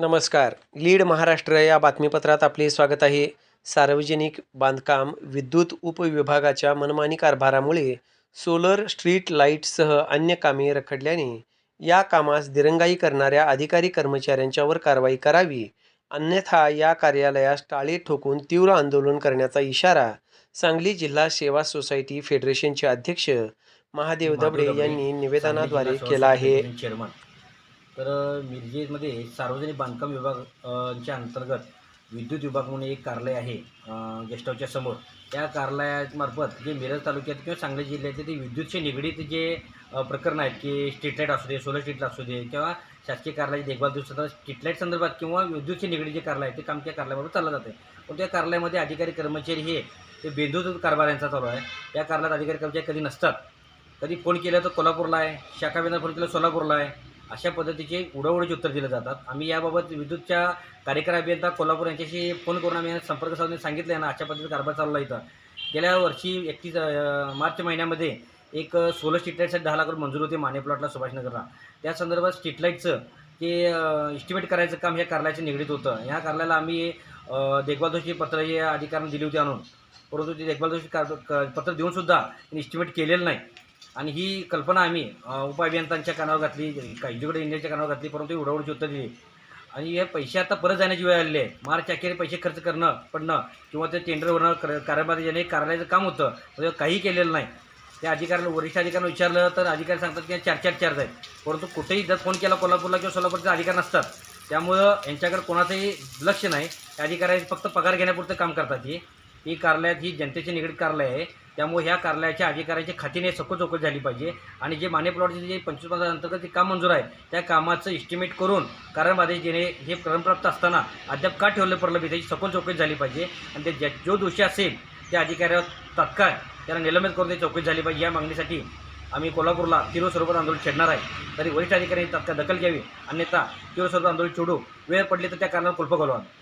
नमस्कार. लीड महाराष्ट्र या बातमीपत्रात आपले स्वागत आहे. सार्वजनिक बांधकाम विद्युत उपविभागाच्या मनमानी कारभारामुळे सोलर स्ट्रीट लाईटसह अन्य कामे रखडल्याने या कामास दिरंगाई करणाऱ्या अधिकारी कर्मचाऱ्यांच्यावर कारवाई करावी अन्यथा या कार्यालयास टाळे ठोकून तीव्र आंदोलन करण्याचा इशारा सांगली जिल्हा सेवा सोसायटी फेडरेशनचे अध्यक्ष महादेव दबडे यांनी निवेदनाद्वारे केला आहे. तर मिरजेमध्ये सार्वजनिक बांधकाम विभाग च्या अंतर्गत विद्युत विभाग म्हणून एक कार्यालय आहे गेस्ट हाऊसच्या समोर. त्या कार्यालयामार्फत जे मिरज तालुक्यात किंवा सांगली जिल्ह्याचे ते विद्युतशी निगडीत जे प्रकरण आहेत की स्ट्रीट लाइट असू दे सोलर स्ट्रीट असू दे किंवा शासकीय कार्यालयाची देखभाल दिवसात स्ट्रीट लाइट संदर्भात किंवा विद्युतशी निगडीत जे कार्यालय आहे ते काम त्या कार्यालयाबरोबर चाललं जाते पण त्या कार्यालयामध्ये अधिकारी कर्मचारी हे ते बेंदूत कारभार यांचा चालू आहे. या कार्यालयात अधिकारी कर्मचारी कधी नसतात. कधी फोन केलं तर कोल्हापूरला आहे शाखा विधान फोन केलं सोलापूरला आहे. अशा पद्धतीचे उडवडीचे उत्तर दिले जातात. आम्ही याबाबत विद्युतच्या कार्यकारी अभियंता कोल्हापूर यांच्याशी फोन करून आम्ही संपर्क साधून सांगितलं आहे ना अशा पद्धतीचा कारभार चालला इथं. गेल्या वर्षी एकतीस मार्च महिन्यामध्ये एक सोलर स्ट्रीटलाईटसाठी दहा लाख रुपये मंजूर होते माने प्लॉटला सुभाषनगरला. त्या संदर्भात स्ट्रीटलाईटचं ते इस्टिमेट करायचं काम ह्या कार्यालयाचं निगडीत होतं. ह्या कार्यालयाला आम्ही देखभाल दोषी पत्र हे अधिकाऱ्यांना दिली होती आणून. परंतु ते देखभाल दोषी कार पत्र देऊनसुद्धा त्यांनी इस्टिमेट केलेलं नाही. आणि ही कल्पना आम्ही अ, कानावर घातली काही इंडियाच्या कानावर घातली परंतु उडवडीची उत्तर दिली आणि हे पैसे आता परत जाण्याची वेळ आलेली आहे. मार्च अखेर पैसे खर्च करणं पडणं किंवा ते टेंडरवरनं कर कारभार ज्याने कार्यालयाचं काम होतं तर काही केलेलं नाही. त्या अधिकाऱ्याला वरिष्ठ अधिकाऱ्यांना विचारलं तर अधिकारी सांगतात की चार चार चार्ज आहेत. परंतु कुठेही जर फोन केला कोल्हापूरला किंवा सोलापूरचे अधिकार नसतात. त्यामुळं यांच्याकडे कोणाचंही लक्ष नाही. त्या अधिकारी फक्त पगार घेण्यापुरतं काम करतात ही. ही कार्यालयात ही जनतेची निगडीत कार्यालय आहे. त्यामुळे ह्या कार्यालयाच्या अधिकाऱ्यांची खातीने सखोल चौकशी झाली पाहिजे. आणि जे माने प्लॉटचे जे पंचवीस पंधरा अंतर्गत जे काम मंजूर आहे त्या कामाचं इस्टिमेट करून कारण जेणे हे क्रमप्राप्त असताना अद्याप का ठेवलं पडलं त्याची सखोल चौकशी झाली पाहिजे. आणि ते ज्या- जो दोषी असेल त्या अधिकाऱ्यावर तात्काळ त्याला निलंबित करून त्याची चौकशी झाली पाहिजे. या मागणीसाठी आम्ही कोल्हापूरला तीव्र स्वरूपात आंदोलन छेडणार आहे. तरी वरिष्ठ अधिकाऱ्यांनी तात्काळ दखल घ्यावी. अन्यथा तीव्र स्वरूपात आंदोलन छोडू वेळ पडली तर त्या कारणावर कुलप घालू आम्ही.